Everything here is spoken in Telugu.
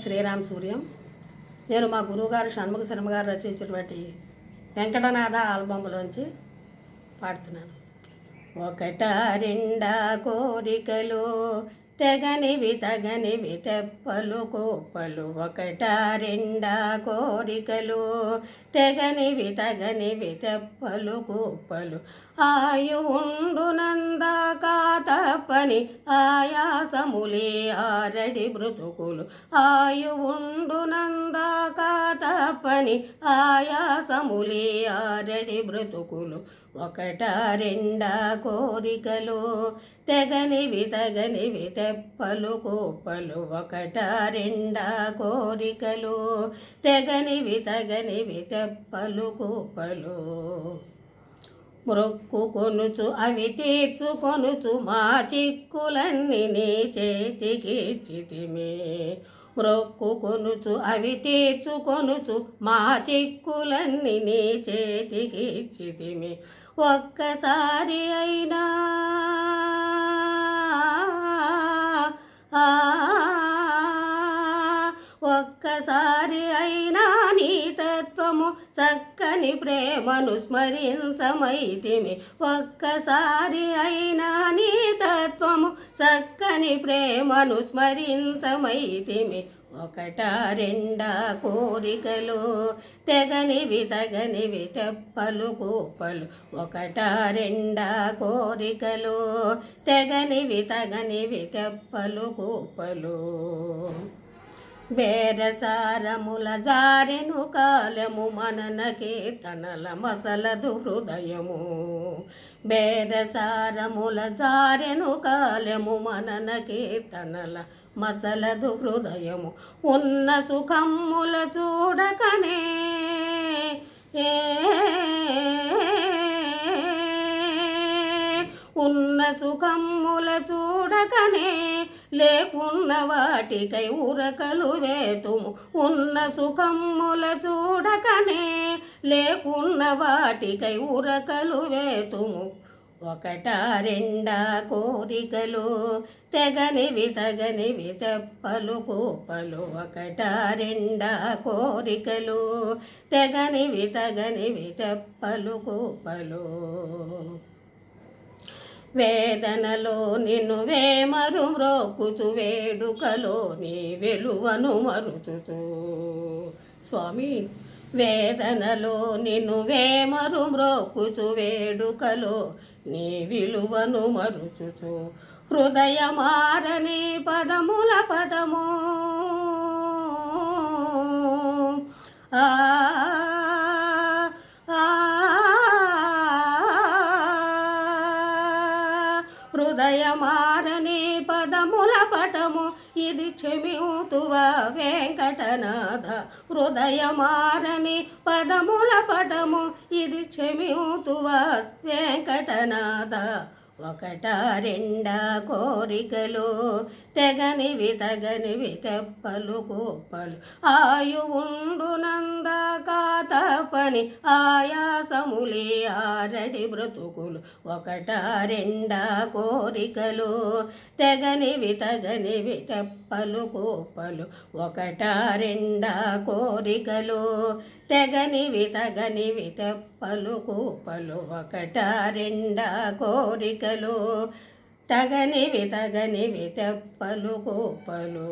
శ్రీరామ్ సూర్యం. నేను మా గురువుగారు షణ్ముఖ శర్మ గారు రచించినటువంటి వెంకటనాథ ఆల్బమ్లోంచి పాడుతున్నాను. ఒకట రెండా కోరికలు తెగనివి తగనివి తెప్పలు కోప్పలు. ఒకట రెండా కోరికలు తెగనివి తగనివి తెప్పలు కోప్పలు. ఆయు తప్పని ఆయాసములే ఆరడి బ్రతుకులు. ఆయు తప్పని ఆయాసములే ఆరడి బ్రతుకులు. ఒకట రెండా కోరికలు తెగనివి తగనివి తెప్పలు కోపలు ఒకట రెండా కోరికలు తెగనివి తగనివి తెప్పలు కోపలు మ్రొక్కు కొనుచు అవి తీర్చుకొనుచు మా చిక్కులన్నీ నీ చేతికి చితిమే మ్రొక్కు కొనుచు అవి తీర్చుకొనుచు మా చిక్కులన్నీ నీ చేతికి చితిమే ఒక్కసారి అయినా ఒక్కసారి అయినా నీ తత్వము చక్కని ప్రేమను స్మరించమైతిమి. ఒక్కసారి అయినా నీ తత్వము చక్కని ప్రేమను స్మరించమైతిమి. ఒకట రెండా కోరికలు తెగనివి తగనివి తెప్పలు కూపలు ఒకట రెండా కోరికలు తెగనివి తగనివి తెప్పలు కూపలు బేరసారముల జారెను కాలము మననకే తనల మసలదు హృదయము. బేరసారముల జారెను కాలము మననకే తనల మసలదు హృదయము. ఉన్న సుఖముల చూడకనే ఏ ఉన్న సుఖమ్ముల చూడకనే లేకున్న వాటికై ఉరకలు వేతుము. ఉన్న సుఖమ్ముల చూడకనే లేకున్న వాటికై ఉరకలు వేతుము. ఒకట రెండా కోరికలు తెగనివి తగనివి తెప్పలు కోపలు. ఒకట రెండా కోరికలు తెగనివి తగనివి తెప్పలు కోపలు. వేదనలో నిన్ను వేమరు మ్రోకుచు వేడుకలో నీ వెలువను మరుచుచు. స్వామి వేదనలో నిన్ను వేమరు మ్రోకుచు వేడుకలో నీ విలువను మరుచుచు. హృదయమారని పదముల పటము హృదయమారని పదముల పటము ఇది క్షమితువ వెంకటనాథ. హృదయమారని పదముల పటము ఇది క్షమితువ వెంకటనాథ. ఒకట రెండ కోరికలు తెగనివి తగనివి తెప్పలు కోప్పలు. ఆయు తప్పని ఆయాసములే ఆరడి బ్రతుకులు. ఒకట రెండా కోరికలు తెగనివి తగనివి తెప్పలు కోపలు ఒకట రెండా కోరికలు తెగనివి తగనివి తెప్పలు కోపలు ఒకట రెండా కోరికలు తగనివి తగనివి తెప్పలు కోపలు